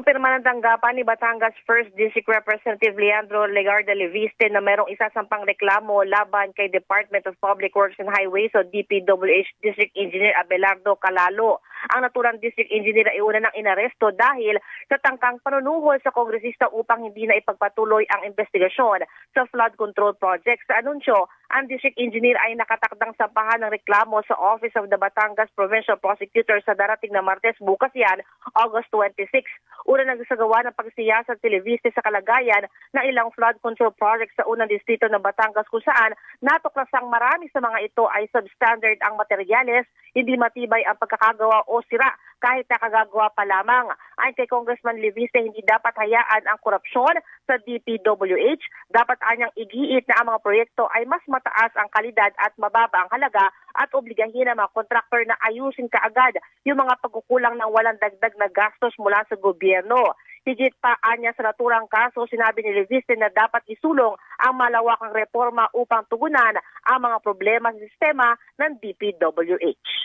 Kinumpirma ng tanggapan ni Batangas 1st District Representative Leandro Legarda Leviste na merong isasampang reklamo laban kay Department of Public Works and Highways o DPWH District Engineer Abelardo Calalo. Ang naturang District Engineer ay una ng inaresto dahil sa tangkang panunuhol sa kongresista upang hindi na ipagpatuloy ang investigasyon sa flood control project. Sa anunsyo, ang District Engineer ay nakatakdang sampahan ng reklamo sa Office of the Batangas Provincial Prosecutor sa darating na Martes bukas yan, August 26. Una nagsagawa ng pagsiyasat televiste sa kalagayan ng ilang flood control projects sa unang distrito ng Batangas kung saan natuklasang marami sa mga ito ay substandard ang materyales, hindi matibay ang pagkakagawa o sira kahit nakagagawa pa lamang. Ayon kay Congressman Leviste, hindi dapat hayaan ang korupsyon sa DPWH. Dapat anyang igiit na ang mga proyekto ay mas mataas ang kalidad at mababa ang halaga at obligahin ang mga kontraktor na ayusin kaagad yung mga pagkukulang ng walang dagdag na gastos mula sa gobyerno. Higit pa anya sa naturang kaso, sinabi ni Leviste na dapat isulong ang malawakang reforma upang tugunan ang mga problema sa sistema ng DPWH.